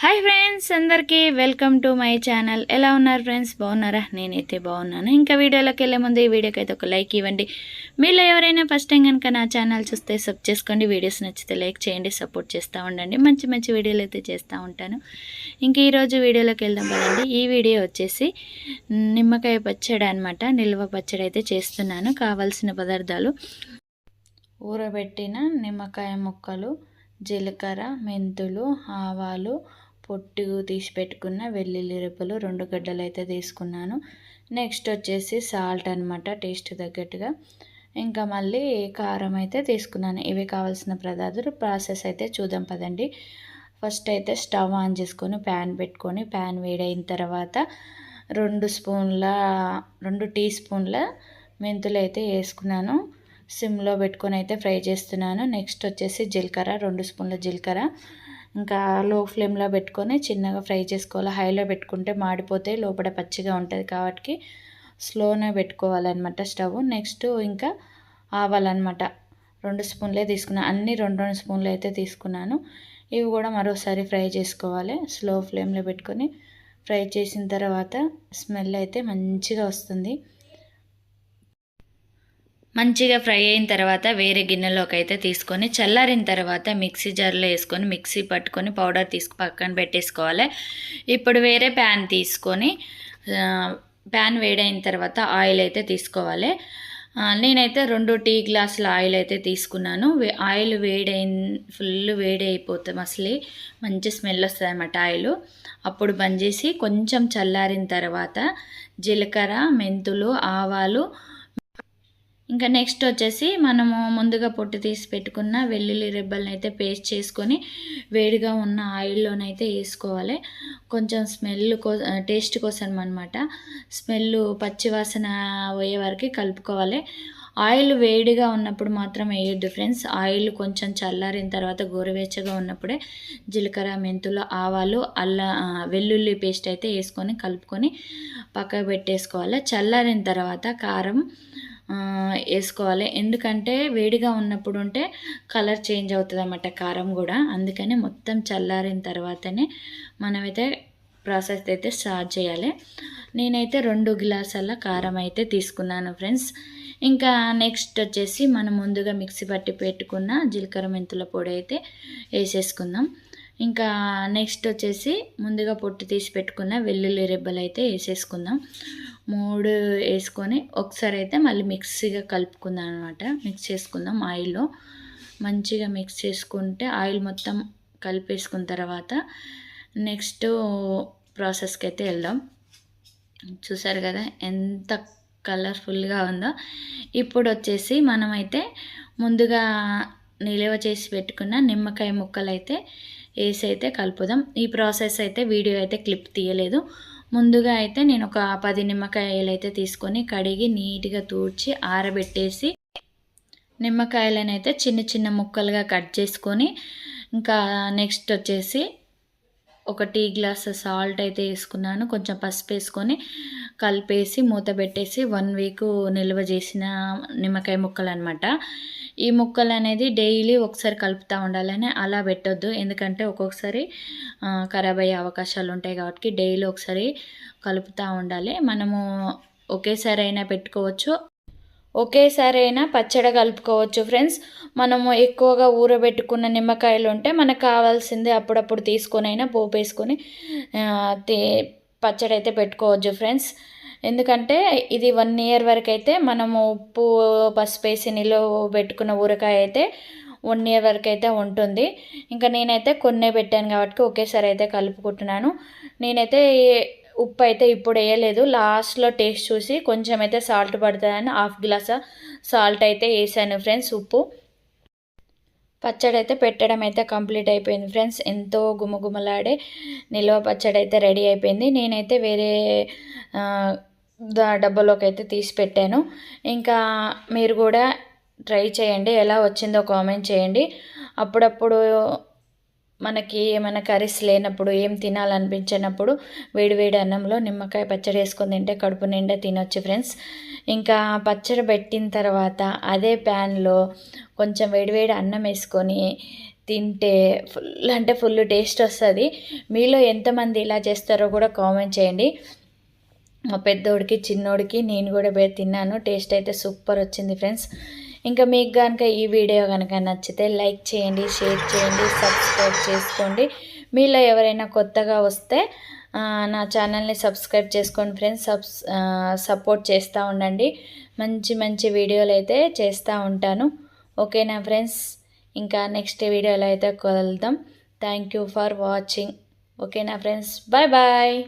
Hi friends అందరికీ welcome to my channel ఎలా ఉన్నారు ఫ్రెండ్స్ బాగున్నారా? నేనైతే బాగున్నాను. ఇంకా వీడియోలోకి వెళ్ళే ముందు ఈ వీడియోకి అయితే ఒక లైక్ ఇవ్వండి. మీలో ఎవరైనా ఫస్ట్ టైం కనుక నా ఛానల్ చూస్తే సబ్ చేసుకోండి. వీడియోస్ నచ్చితే లైక్ చేయండి సపోర్ట్ చేస్తూ ఉండండి. మంచి మంచి వీడియోలు అయితే చేస్తూ ఉంటాను. ఇంక ఈరోజు వీడియోలోకి వెళ్దాం కదండి ఈ వీడియో వచ్చేసి నిమ్మకాయ పచ్చడి అనమాట నిల్వ పచ్చడి అయితే చేస్తున్నాను. కావాల్సిన పదార్థాలు ఊరబెట్టిన నిమ్మకాయ ముక్కలు జీలకర్ర మెంతులు ఆవాలు పొట్టు తీసి పెట్టుకున్న వెల్లుల్లి రెప్పలు రెండు గడ్డలు అయితే తీసుకున్నాను. నెక్స్ట్ వచ్చేసి సాల్ట్ అనమాట టేస్ట్ తగ్గట్టుగా. ఇంకా మళ్ళీ కారం అయితే తీసుకున్నాను. ఇవి కావాల్సిన పదార్థాలు ప్రాసెస్ అయితే చూద్దాం పదండి. ఫస్ట్ అయితే స్టవ్ ఆన్ చేసుకొని ప్యాన్ పెట్టుకొని ప్యాన్ వేడైన తర్వాత రెండు స్పూన్ల రెండు టీ స్పూన్ల మెంతులు అయితే వేసుకున్నాను. సిమ్లో పెట్టుకొని అయితే ఫ్రై చేస్తున్నాను. నెక్స్ట్ వచ్చేసి జీలకర్ర రెండు స్పూన్ల జీలకర్ర. ఇంకా లో ఫ్లేమ్లో పెట్టుకొని చిన్నగా ఫ్రై చేసుకోవాలి. హైలో పెట్టుకుంటే మాడిపోతే లోపల పచ్చిగా ఉంటుంది కాబట్టి స్లోనే పెట్టుకోవాలన్నమాట స్టవ్. నెక్స్ట్ ఇంకా ఆవాలన్నమాట. రెండు స్పూన్లే తీసుకున్నాను అన్ని రెండు రెండు స్పూన్లు అయితే తీసుకున్నాను. ఇవి కూడా మరోసారి ఫ్రై చేసుకోవాలి. స్లో ఫ్లేమ్లో పెట్టుకొని ఫ్రై చేసిన తర్వాత స్మెల్ అయితే మంచిగా వస్తుంది. మంచిగా ఫ్రై అయిన తర్వాత వేరే గిన్నెలోకి అయితే తీసుకొని చల్లారిన తర్వాత మిక్సీ జార్లో వేసుకొని మిక్సీ పట్టుకొని పౌడర్ తీసుకు పక్కన పెట్టేసుకోవాలి. ఇప్పుడు వేరే ప్యాన్ తీసుకొని ప్యాన్ వేడైన తర్వాత ఆయిల్ అయితే తీసుకోవాలి. నేనైతే రెండు టీ గ్లాసుల ఆయిల్ అయితే తీసుకున్నాను. ఆయిల్ వేడైన ఫుల్ వేడి అయిపోతుంది అసలు. మంచి స్మెల్ వస్తుంది అన్నమాట ఆయిల్. అప్పుడు బంద్ చేసి కొంచెం చల్లారిన తర్వాత జీలకర్ర మెంతులు ఆవాలు ఇంకా నెక్స్ట్ వచ్చేసి మనము ముందుగా పొట్టు తీసి పెట్టుకున్న వెల్లుల్లి రెబ్బల్ని అయితే పేస్ట్ చేసుకొని వేడిగా ఉన్న ఆయిల్లోనైతే వేసుకోవాలి. కొంచెం స్మెల్ కో టేస్ట్ కోసం అనమాట స్మెల్ పచ్చివాసన పోయే వరకు కలుపుకోవాలి. ఆయిల్ వేడిగా ఉన్నప్పుడు మాత్రం వేయొద్దు ఫ్రెండ్స్ ఆయిల్ కొంచెం చల్లారిన తర్వాత గోరువెచ్చగా ఉన్నప్పుడే జీలకర్ర మెంతులు ఆవాలు అల్ల వెల్లుల్లి పేస్ట్ అయితే వేసుకొని కలుపుకొని పక్కకు పెట్టేసుకోవాలి. చల్లారిన తర్వాత కారం వేసుకోవాలి. ఎందుకంటే వేడిగా ఉన్నప్పుడు ఉంటే కలర్ చేంజ్ అవుతుంది అన్నమాట కారం కూడా. అందుకని మొత్తం చల్లారిన తర్వాతనే మనమైతే ప్రాసెస్ అయితే స్టార్ట్ చేయాలి. నేనైతే రెండు గ్లాసుల కారం అయితే తీసుకున్నాను ఫ్రెండ్స్. ఇంకా నెక్స్ట్ వచ్చేసి మనం ముందుగా మిక్సీ పట్టి పెట్టుకున్న జీలకర్ర మెంతుల పొడి అయితే వేసేసుకుందాం. ఇంకా నెక్స్ట్ వచ్చేసి ముందుగా పొట్టు తీసి పెట్టుకున్న వెల్లుల్లి రెబ్బలు అయితే వేసేసుకుందాం. మూడు వేసుకొని ఒకసారి అయితే మళ్ళీ మిక్సీగా కలుపుకుందాం అనమాట మిక్స్ చేసుకుందాం ఆయిల్లో. మంచిగా మిక్స్ చేసుకుంటే ఆయిల్ మొత్తం కలిపేసుకున్న తర్వాత నెక్స్ట్ ప్రాసెస్కి అయితే వెళ్దాం. చూసారు కదా ఎంత కలర్ఫుల్గా ఉందో. ఇప్పుడు వచ్చేసి మనమైతే ముందుగా నిల్వ చేసి పెట్టుకున్న నిమ్మకాయ ముక్కలు అయితే వేసి అయితే కలుపుదాం. ఈ ప్రాసెస్ అయితే వీడియో అయితే క్లిప్ తీయలేదు. ముందుగా అయితే నేను ఒక పది నిమ్మకాయలు అయితే తీసుకొని కడిగి నీట్గా తూడ్చి ఆరబెట్టేసి నిమ్మకాయలను అయితే చిన్న చిన్న ముక్కలుగా కట్ చేసుకొని ఇంకా నెక్స్ట్ వచ్చేసి ఒక టీ గ్లాస్ సాల్ట్ అయితే వేసుకున్నాను. కొంచెం పసుపు వేసుకొని కలిపేసి మూత పెట్టేసి వన్ వీక్ నిల్వ చేసిన నిమ్మకాయ ముక్కలు అనమాట ఈ ముక్కలు అనేది డైలీ ఒకసారి కలుపుతూ ఉండాలని అలా పెట్టొద్దు. ఎందుకంటే ఒక్కొక్కసారి ఖరాబ్ అయ్యే అవకాశాలు ఉంటాయి కాబట్టి డైలీ ఒకసారి కలుపుతూ ఉండాలి. మనము ఒకేసారి అయినా పెట్టుకోవచ్చు. ఒకేసారి అయినా పచ్చడి కలుపుకోవచ్చు ఫ్రెండ్స్. మనము ఎక్కువగా ఊరబెట్టుకున్న నిమ్మకాయలు ఉంటే మనకు కావాల్సింది అప్పుడప్పుడు తీసుకొని అయినా పోపు వేసుకొని పచ్చడి అయితే పెట్టుకోవచ్చు ఫ్రెండ్స్. ఎందుకంటే ఇది వన్ ఇయర్ వరకు అయితే మనము ఉప్పు పసుపు వేసి నిలువ పెట్టుకున్న ఊరకాయ అయితే వన్ ఇయర్ వరకు అయితే ఉంటుంది. ఇంకా నేనైతే కొన్నే పెట్టాను కాబట్టి ఒకేసారి అయితే కలుపుకుంటున్నాను. నేనైతే ఉప్పు అయితే ఇప్పుడు వేయలేదు. లాస్ట్లో టేస్ట్ చూసి కొంచెం అయితే సాల్ట్ పడుతుందని హాఫ్ గ్లాస్ సాల్ట్ అయితే వేసాను ఫ్రెండ్స్ ఉప్పు. పచ్చడి అయితే పెట్టడం అయితే కంప్లీట్ అయిపోయింది ఫ్రెండ్స్ ఎంతో గుమగుమలాడే నిల్వ పచ్చడి అయితే రెడీ అయిపోయింది. నేనైతే వేరే డబ్బాలోకి అయితే తీసి పెట్టాను. ఇంకా మీరు కూడా ట్రై చేయండి ఎలా వచ్చిందో కామెంట్ చేయండి. అప్పుడప్పుడు మనకి ఏమైనా కర్రీస్ లేనప్పుడు ఏం తినాలనిపించినప్పుడు వేడివేడి అన్నంలో నిమ్మకాయ పచ్చడి వేసుకొని తింటే కడుపు నిండా తినొచ్చు ఫ్రెండ్స్. ఇంకా పచ్చడి పెట్టిన తర్వాత అదే ప్యాన్లో కొంచెం వేడివేడి అన్నం వేసుకొని తింటే ఫుల్ అంటే ఫుల్ టేస్ట్ వస్తుంది. మీలో ఎంతమంది ఇలా చేస్తారో కూడా కామెంట్ చేయండి. మా పెద్దోడికి చిన్నోడికి నేను కూడా తిన్నాను. టేస్ట్ అయితే సూపర్ వచ్చింది ఫ్రెండ్స్. ఇంకా మీకు కనుక ఈ వీడియో కనుక నచ్చితే లైక్ చేయండి షేర్ చేయండి సబ్స్క్రైబ్ చేసుకోండి. మీలో ఎవరైనా కొత్తగా వస్తే నా ఛానల్ని సబ్స్క్రైబ్ చేసుకోండి ఫ్రెండ్స్. సబ్స్ సపోర్ట్ చేస్తూ ఉండండి. మంచి మంచి వీడియోలు అయితే చేస్తూ ఉంటాను. ఓకేనా ఫ్రెండ్స్? ఇంకా నెక్స్ట్ వీడియోలో అయితే కలుద్దాం. Thank you for watching. ఓకేనా ఫ్రెండ్స్? Bye bye.